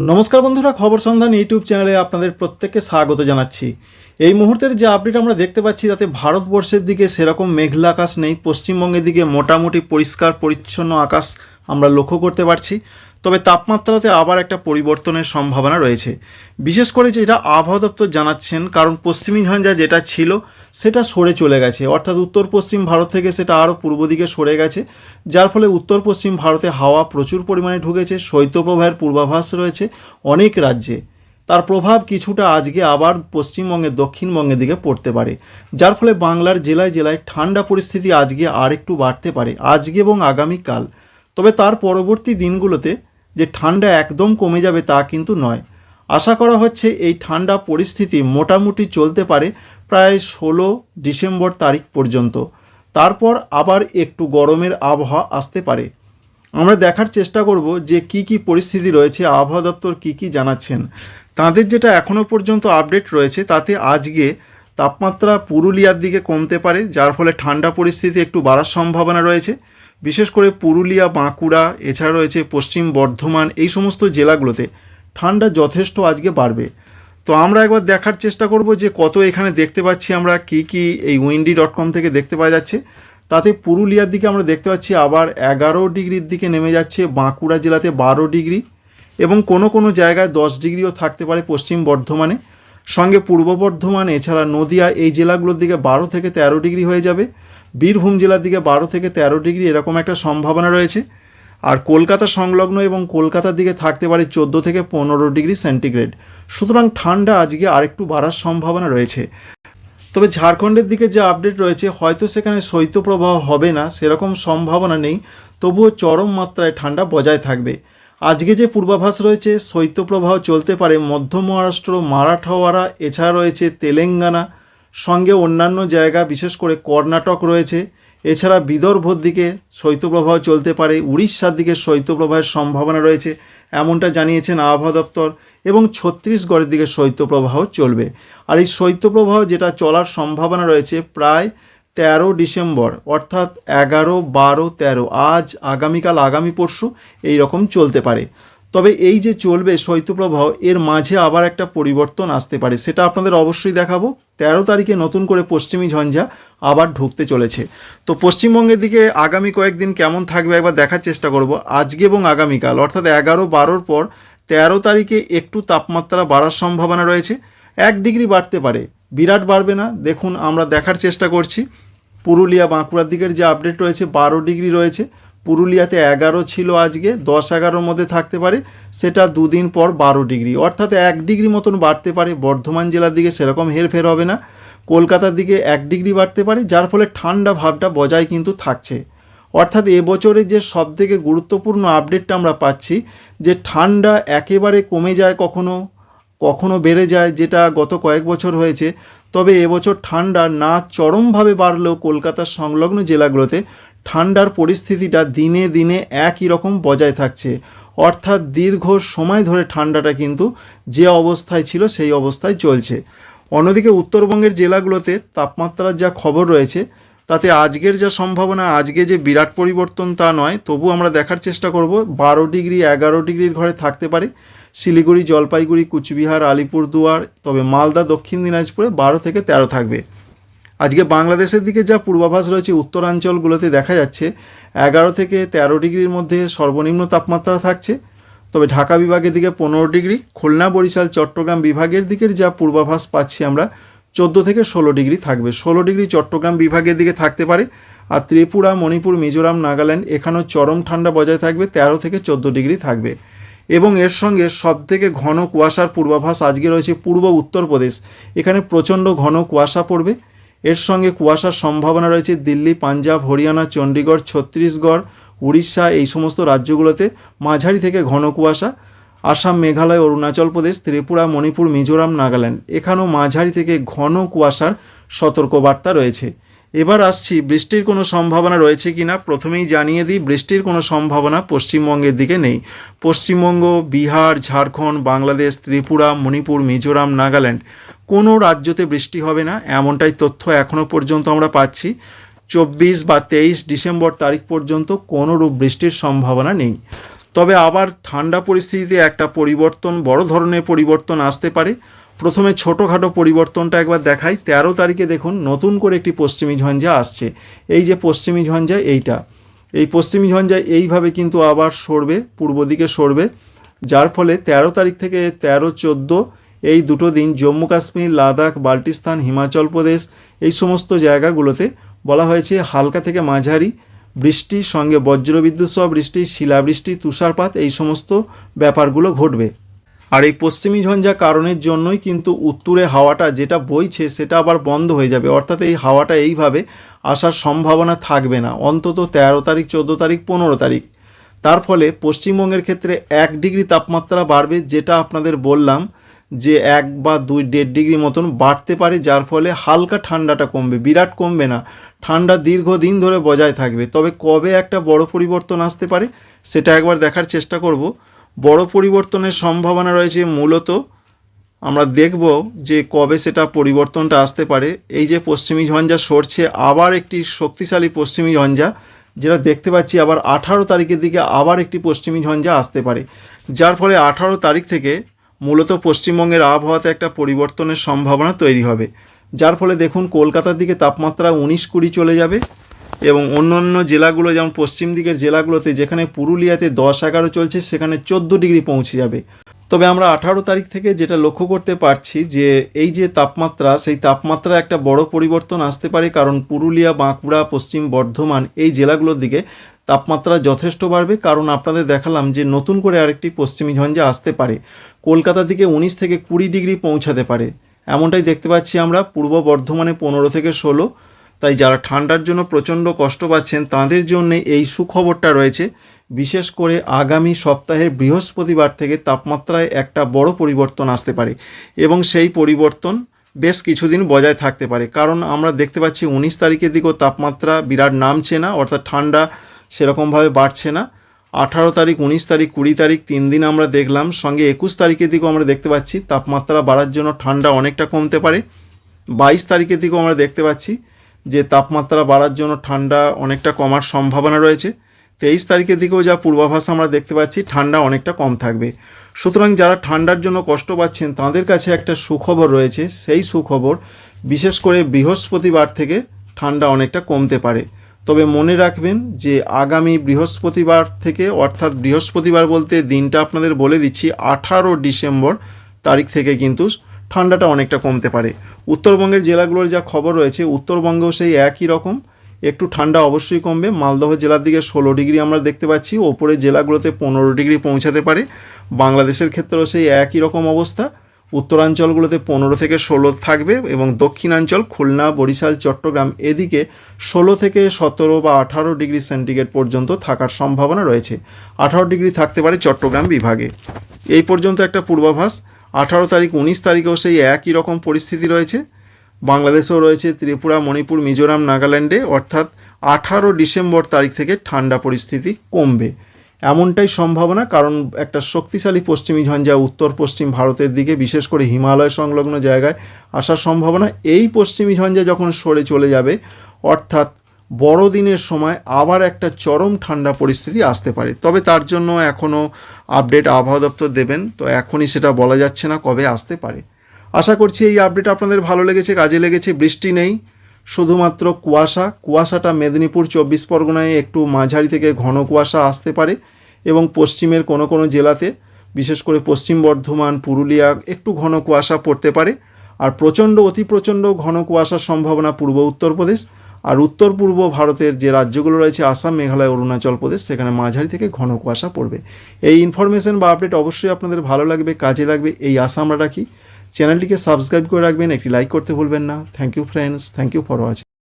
নমস্কার বন্ধুরা, খবর সন্ধান ইউটিউব চ্যানেলে আপনাদের প্রত্যেককে স্বাগত জানাচ্ছি। এই মুহূর্তের যে আপডেট আমরা দেখতে পাচ্ছি, তাতে ভারতবর্ষের দিকে সেরকম মেঘলা আকাশ নেই, পশ্চিমবঙ্গের দিকে মোটামুটি পরিষ্কার, পরিচ্ছন্ন আকাশ আমরা লক্ষ্য করতে পারছি। তবে তাপমাত্রাতে আবার একটা পরিবর্তনের সম্ভাবনা রয়েছে। বিশেষ করে যেটা আবহাওয়া দপ্তর জানাচ্ছেন, কারণ পশ্চিমী ঝঞ্ঝা যেটা ছিল, সেটা সরে চলে গেছে। অর্থাৎ উত্তর পশ্চিম ভারত থেকে সেটা আরও পূর্ব দিকে সরে গেছে, যার ফলে উত্তর পশ্চিম ভারতে হাওয়া প্রচুর পরিমাণে ঢুকেছে, শৈত্যপ্রবাহের পূর্বাভাস রয়েছে অনেক রাজ্যে। তার প্রভাব কিছুটা আজকে আবার পশ্চিমবঙ্গের দক্ষিণবঙ্গের দিকে পড়তে পারে, যার ফলে বাংলার জেলায় জেলায় ঠান্ডা পরিস্থিতি আজকে আর একটু বাড়তে পারে। আজকে এবং আগামীকাল তবে তার পরবর্তী দিনগুলোতে যে ঠান্ডা একদম কমে যাবে তা কিন্তু নয়। আশা করা হচ্ছে এই ঠান্ডা পরিস্থিতি মোটামুটি চলতে পারে প্রায় ষোলো ডিসেম্বর তারিখ পর্যন্ত। তারপর আবার একটু গরমের আবহাওয়া আসতে পারে। আমরা দেখার চেষ্টা করব যে কি কি পরিস্থিতি রয়েছে, আবহাওয়া দপ্তর কি কি জানাচ্ছেন। তাদের যেটা এখনও পর্যন্ত আপডেট রয়েছে, তাতে আজকে তাপমাত্রা পুরুলিয়ার দিকে কমতে পারে, যার ফলে ঠান্ডা পরিস্থিতি একটু বাড়ার সম্ভাবনা রয়েছে। বিশেষ করে পুরুলিয়া, বাঁকুড়া, এছাড়া রয়েছে পশ্চিম বর্ধমান, এই সমস্ত জেলাগুলোতে ঠান্ডা যথেষ্ট আজকে বাড়বে। তো আমরা একবার দেখার চেষ্টা করব যে কত এখানে দেখতে পাচ্ছি আমরা, কি কি এই উইন্ডি ডট কম থেকে দেখতে পাওয়া যাচ্ছে। তাতে পুরুলিয়ার দিকে আমরা দেখতে পাচ্ছি আবার এগারো ডিগ্রির দিকে নেমে যাচ্ছে, বাঁকুড়া জেলাতে বারো ডিগ্রি এবং কোনো কোনো জায়গায় দশ ডিগ্রিও থাকতে পারে পশ্চিম বর্ধমানে। সঙ্গে পূর্ব বর্ধমান, এছাড়া নদিয়া, এই জেলাগুলোর দিকে বারো থেকে তেরো ডিগ্রি হয়ে যাবে। বীরভূম জেলার দিকে বারো থেকে তেরো ডিগ্রি এরকম একটা সম্ভাবনা রয়েছে। আর কলকাতা সংলগ্ন এবং কলকাতার দিকে থাকতে পারে চোদ্দ থেকে পনেরো ডিগ্রি সেন্টিগ্রেড। সুতরাং ঠান্ডা আজকে আরেকটু বাড়ার সম্ভাবনা রয়েছে। তবে ঝাড়খণ্ডের দিকে যে আপডেট রয়েছে, হয়তো সেখানে শৈত্যপ্রবাহ হবে না, সেরকম সম্ভাবনা নেই। তবুও চরম মাত্রায় ঠান্ডা বজায় থাকবে। আজকে যে পূর্বাভাস রয়েছে, শৈত্যপ্রবাহ চলতে পারে মধ্য মহারাষ্ট্র মারাঠাওয়াড়া এছাড়া রয়েছে তেলেঙ্গানা, সঙ্গে অন্যান্য জায়গা, বিশেষ করে কর্ণাটক রয়েছে। এছাড়া বিদর্ভর দিকে শৈত্যপ্রবাহ চলতে পারে, উড়িষ্যার দিকে শৈত্যপ্রবাহের সম্ভাবনা রয়েছে, এমনটা জানিয়েছেন আবহাওয়া দপ্তর, এবং ছত্তিশগড়ের দিকে শৈত্যপ্রবাহ চলবে। আর এই শৈত্যপ্রবাহ যেটা চলার সম্ভাবনা রয়েছে, প্রায় তেরো ডিসেম্বর, অর্থাৎ এগারো, বারো, তেরো, আজ, আগামীকাল, আগামী পরশু এই রকম চলতে পারে। তবে এই যে চলবে শৈত্যপ্রবাহ, এর মাঝে আবার একটা পরিবর্তন আসতে পারে, সেটা আপনাদের অবশ্যই দেখাবো। তেরো তারিখে নতুন করে পশ্চিমী ঝঞ্ঝা আবার ঢুকতে চলেছে। তো পশ্চিমবঙ্গের দিকে আগামী কয়েকদিন কেমন থাকবে একবার দেখার চেষ্টা করব। আজকে এবং আগামীকাল, অর্থাৎ এগারো, বারোর পর তেরো তারিখে একটু তাপমাত্রা বাড়ার সম্ভাবনা রয়েছে। এক ডিগ্রি বাড়তে পারে, বিরাট বাড়বে না। দেখুন, আমরা দেখার চেষ্টা করছি। পুরুলিয়া বাঁকুড়ার দিকের যে আপডেট রয়েছে, বারো ডিগ্রি রয়েছে। পুরুলিয়াতে এগারো ছিল আজকে, দশ এগারোর মধ্যে থাকতে পারে। সেটা দুদিন পর বারো ডিগ্রি অর্থাৎ এক ডিগ্রি মতন বাড়তে পারে। বর্ধমান জেলার দিকে সেরকম হেরফের হবে না। কলকাতার দিকে এক ডিগ্রি বাড়তে পারে, যার ফলে ঠান্ডা ভাবটা বজায় কিন্তু থাকছে। অর্থাৎ এবছরে যে সবথেকে গুরুত্বপূর্ণ আপডেটটা আমরা পাচ্ছি, যে ঠান্ডা একেবারে কমে যায় কখনো কখনো বেড়ে যায়, যেটা গত কয়েক বছর হয়েছে। তবে এবছর ঠান্ডা না চরমভাবে বাড়লেও কলকাতার সংলগ্ন জেলাগুলোতে ঠান্ডার পরিস্থিতিটা দিনে দিনে একই রকম বজায় থাকছে। অর্থাৎ দীর্ঘ সময় ধরে ঠান্ডাটা কিন্তু যে অবস্থায় ছিল সেই অবস্থায় চলছে। অন্যদিকে উত্তরবঙ্গের জেলাগুলোতে তাপমাত্রার যা খবর রয়েছে, তাতে আজকের যা সম্ভাবনা, আজকে যে বিরাট পরিবর্তন তা নয়, তবু আমরা দেখার চেষ্টা করব। বারো ডিগ্রি, এগারো ডিগ্রির ঘরে থাকতে পারে। শিলিগুড়ি, জলপাইগুড়ি, কুচবিহার, আলিপুরদুয়ার, তবে মালদা, দক্ষিণ দিনাজপুরে বারো থেকে তেরো থাকবে। আজকে বাংলাদেশের দিকে যা পূর্বাভাস রয়েছে, উত্তরাঞ্চলগুলোতে দেখা যাচ্ছে, এগারো থেকে তেরো ডিগ্রির মধ্যে সর্বনিম্ন তাপমাত্রা থাকছে। তবে ঢাকা বিভাগের দিকে পনেরো ডিগ্রি, খুলনা, বরিশাল, চট্টগ্রাম বিভাগের দিকের যা পূর্বাভাস পাচ্ছি আমরা, চোদ্দ থেকে ষোলো ডিগ্রি থাকবে। ষোলো ডিগ্রি চট্টগ্রাম বিভাগের দিকে থাকতে পারে, আর ত্রিপুরা, মণিপুর, মিজোরাম, নাগাল্যান্ড, এখানেও চরম ঠান্ডা বজায় থাকবে, তেরো থেকে চোদ্দ ডিগ্রি থাকবে। এবং এর সঙ্গে সবথেকে ঘন কুয়াশার পূর্বাভাস আজকে রয়েছে পূর্ব উত্তরপ্রদেশ এখানে প্রচণ্ড ঘন কুয়াশা পড়বে। এর সঙ্গে কুয়াশার সম্ভাবনা রয়েছে দিল্লি, পাঞ্জাব, হরিয়ানা, চণ্ডীগড়, ছত্তিশগড়, উড়িষ্যা এই সমস্ত রাজ্যগুলোতে মাঝারি থেকে ঘন কুয়াশা। আসাম, মেঘালয়, অরুণাচল প্রদেশ, ত্রিপুরা, মণিপুর, মিজোরাম, নাগাল্যান্ড এখানেও মাঝারি থেকে ঘন কুয়াশার সতর্কবার্তা রয়েছে। এবার আসছি, বৃষ্টির কোনো সম্ভাবনা রয়েছে কি না প্রথমেই জানিয়ে দিই, বৃষ্টির কোনো সম্ভাবনা পশ্চিমবঙ্গের দিকে নেই। পশ্চিমবঙ্গ, বিহার, ঝাড়খণ্ড, বাংলাদেশ, ত্রিপুরা, মণিপুর, মিজোরাম, নাগাল্যান্ড, কোনো রাজ্যতে বৃষ্টি হবে না, এমনটাই তথ্য এখনও পর্যন্ত আমরা পাচ্ছি। চব্বিশ বা তেইশ ডিসেম্বর তারিখ পর্যন্ত কোনো রূপ বৃষ্টির সম্ভাবনা নেই। তবে আবার ঠান্ডা পরিস্থিতিতে একটা পরিবর্তন, বড় ধরনের পরিবর্তন আসতে পারে। প্রথমে ছোটোখাটো পরিবর্তনটা একবার দেখাই। তেরো তারিখে দেখুন, নতুন করে একটি পশ্চিমী ঝঞ্ঝা আসছে। এই যে পশ্চিমী ঝঞ্ঝা, এইটা। এই পশ্চিমী ঝঞ্ঝা এইভাবে কিন্তু আবার সরবে, পূর্ব দিকে সরবে। যার ফলে তেরো তারিখ থেকে তেরো চোদ্দ, এই দুটো দিন জম্মু কাশ্মীর, লাদাখ, বাল্টিস্তান, হিমাচল প্রদেশ, এই সমস্ত জায়গাগুলোতে বলা হয়েছে হালকা থেকে মাঝারি বৃষ্টির সঙ্গে বজ্রবিদ্যুৎ সহ বৃষ্টি, শিলাবৃষ্টি, তুষারপাত, এই সমস্ত ব্যাপারগুলো ঘটবে। আর এই পশ্চিমী ঝঞ্ঝা কারণের জন্যই কিন্তু উত্তরে হাওয়াটা যেটা বইছে সেটা আবার বন্ধ হয়ে যাবে। অর্থাৎ এই হাওয়াটা এইভাবে আসার সম্ভাবনা থাকবে না। অন্তত তেরো তারিখ, চোদ্দ তারিখ, পনেরো তারিখ। তার ফলে পশ্চিমবঙ্গের ক্ষেত্রে এক ডিগ্রি তাপমাত্রা বাড়বে যেটা আপনাদের বললাম যে এক বা দুই দেড় ডিগ্রি মতন বাড়তে পারে, যার ফলে হালকা ঠান্ডাটা কমবে, বিরাট কমবে না। ঠান্ডা দীর্ঘদিন ধরে বজায় থাকবে। তবে কবে একটা বড় পরিবর্তন আসতে পারে, সেটা একবার দেখার চেষ্টা করব। বড় পরিবর্তনের সম্ভাবনা রয়েছে মূলত। আমরা দেখব যে কবে সেটা পরিবর্তনটা আসতে পারে। এই যে পশ্চিমী ঝঞ্ঝা সরছে, আবার একটি শক্তিশালী পশ্চিমী ঝঞ্ঝা, যেটা দেখতে পাচ্ছি আবার আঠারো তারিখের দিকে আবার একটি পশ্চিমী ঝঞ্ঝা আসতে পারে। যার ফলে আঠারো তারিখ থেকে মূলত পশ্চিমবঙ্গের আবহাওয়াতে একটা পরিবর্তনের সম্ভাবনা তৈরি হবে। যার ফলে দেখুন, কলকাতার দিকে তাপমাত্রা উনিশ কুড়ি চলে যাবে। এবং অন্য অন্য জেলাগুলো, যেমন পশ্চিম দিকের জেলাগুলোতে, যেখানে পুরুলিয়াতে দশ এগারো চলছে, সেখানে চোদ্দ ডিগ্রি পৌঁছে যাবে। তবে আমরা আঠারো তারিখ থেকে যেটা লক্ষ্য করতে পারছি যে, এই যে তাপমাত্রা, সেই তাপমাত্রা একটা বড় পরিবর্তন আসতে পারে, কারণ পুরুলিয়া, বাঁকুড়া, পশ্চিম বর্ধমান এই জেলাগুলোর দিকে তাপমাত্রা যথেষ্ট বাড়বে। কারণ আপনাদের দেখালাম যে, নতুন করে আরেকটি পশ্চিমী ঝঞ্ঝা আসতে পারে। কলকাতার দিকে উনিশ থেকে কুড়ি ডিগ্রি পৌঁছাতে পারে। এমনটাই দেখতে পাচ্ছি আমরা, পূর্ব বর্ধমানে পনেরো থেকে ষোলো তাই যারা ঠান্ডার জন্য প্রচণ্ড কষ্ট পাচ্ছেন, তাদের জন্য এই সুখবরটা রয়েছে। বিশেষ করে আগামী সপ্তাহের বৃহস্পতিবার থেকে তাপমাত্রায় একটা বড় পরিবর্তন আসতে পারে এবং সেই পরিবর্তন বেশ কিছুদিন বজায় থাকতে পারে। কারণ আমরা দেখতে পাচ্ছি উনিশ তারিখের দিকেও তাপমাত্রা বিরাট নামছে না, অর্থাৎ ঠান্ডা সেরকমভাবে বাড়ছে না। আঠারো তারিখ, উনিশ তারিখ, কুড়ি তারিখ তিন দিন আমরা দেখলাম। সঙ্গে একুশ তারিখের দিকেও আমরা দেখতে পাচ্ছি তাপমাত্রা বাড়ার জন্য ঠান্ডা অনেকটা কমতে পারে। বাইশ তারিখের দিকেও আমরা দেখতে পাচ্ছি যে তাপমাত্রা বাড়ার জন্য ঠান্ডা অনেকটা কমার সম্ভাবনা রয়েছে। তেইশ তারিখের দিকেও যা পূর্বাভাস আমরা দেখতে পাচ্ছি, ঠান্ডা অনেকটা কম থাকবে। সুতরাং যারা ঠান্ডার জন্য কষ্ট পাচ্ছেন, তাদের কাছে একটা সুখবর রয়েছে। সেই সুখবর বিশেষ করে বৃহস্পতিবার থেকে ঠান্ডা অনেকটা কমতে পারে। তবে মনে রাখবেন যে আগামী বৃহস্পতিবার থেকে, অর্থাৎ বৃহস্পতিবার বলতে দিনটা আপনাদের বলে দিচ্ছি, আঠারো ডিসেম্বর তারিখ থেকে কিন্তু ঠান্ডাটা অনেকটা কমতে পারে। উত্তরবঙ্গের জেলাগুলোর যা খবর রয়েছে, উত্তরবঙ্গেও সেই একই রকম। একটু ঠান্ডা অবশ্যই কমবে। মালদহ জেলার দিকে ষোলো ডিগ্রি আমরা দেখতে পাচ্ছি। ওপরের জেলাগুলোতে পনেরো ডিগ্রি পৌঁছাতে পারে। বাংলাদেশের ক্ষেত্রেও সেই একই রকম অবস্থা। উত্তরাঞ্চলগুলোতে পনেরো থেকে ষোলো থাকবে এবং দক্ষিণাঞ্চল খুলনা, বরিশাল, চট্টগ্রাম এদিকে ষোলো থেকে সতেরো বা আঠারো ডিগ্রি সেন্টিগ্রেড পর্যন্ত থাকার সম্ভাবনা রয়েছে। আঠারো ডিগ্রি থাকতে পারে চট্টগ্রাম বিভাগে। এই পর্যন্ত একটা পূর্বাভাস। আঠারো তারিখ, উনিশ তারিখেও সেই একই রকম পরিস্থিতি রয়েছে। বাংলাদেশেও রয়েছে ত্রিপুরা, মণিপুর, মিজোরাম, নাগাল্যান্ডে। অর্থাৎ আঠারো ডিসেম্বর তারিখ থেকে ঠান্ডা পরিস্থিতি কমবে। এমনটাই সম্ভাবনা, কারণ একটা শক্তিশালী পশ্চিমী ঝঞ্ঝা উত্তর পশ্চিম ভারতের দিকে, বিশেষ করে হিমালয় সংলগ্ন জায়গায় আসার সম্ভাবনা। এই পশ্চিমী ঝঞ্ঝা যখন সরে চলে যাবে, অর্থাৎ বড়দিনের সময় আবার একটা চরম ঠান্ডা পরিস্থিতি আসতে পারে। তবে তার জন্য এখনও আপডেট আবহাওয়া দপ্তর দেবেন। তো এখনই সেটা বলা যাচ্ছে না কবে আসতে পারে। আশা করছি এই আপডেট আপনাদের ভালো লেগেছে, কাজে লেগেছে, বৃষ্টি নেই। শুধুমাত্র কুয়াশা, কুয়াশাটা মেদিনীপুর চব্বিশ পরগনায় একটু মাঝারি থেকে ঘন কুয়াশা আসতে পারে এবং পশ্চিমের কোনো কোনো জেলাতে, বিশেষ করে পশ্চিম বর্ধমান, পুরুলিয়া, একটু ঘন কুয়াশা পড়তে পারে। আর প্রচণ্ড, অতি প্রচণ্ড ঘন কুয়াশার সম্ভাবনা পূর্ব উত্তরপ্রদেশ আর উত্তর পূর্ব ভারতের যে রাজ্যগুলো রয়েছে, আসাম, মেঘালয়, অরুণাচল প্রদেশ, সেখানে মাঝারি থেকে ঘন কুয়াশা পড়বে। এই ইনফরমেশন বা আপডেট অবশ্যই আপনাদের ভালো লাগবে, কাজে লাগবে। এই আশা আমরা রাখি। চ্যানেলটিকে সাবস্ক্রাইব করে রাখবেন, একটি লাইক করতে ভুলবেন না। Thank you friends thank you for watching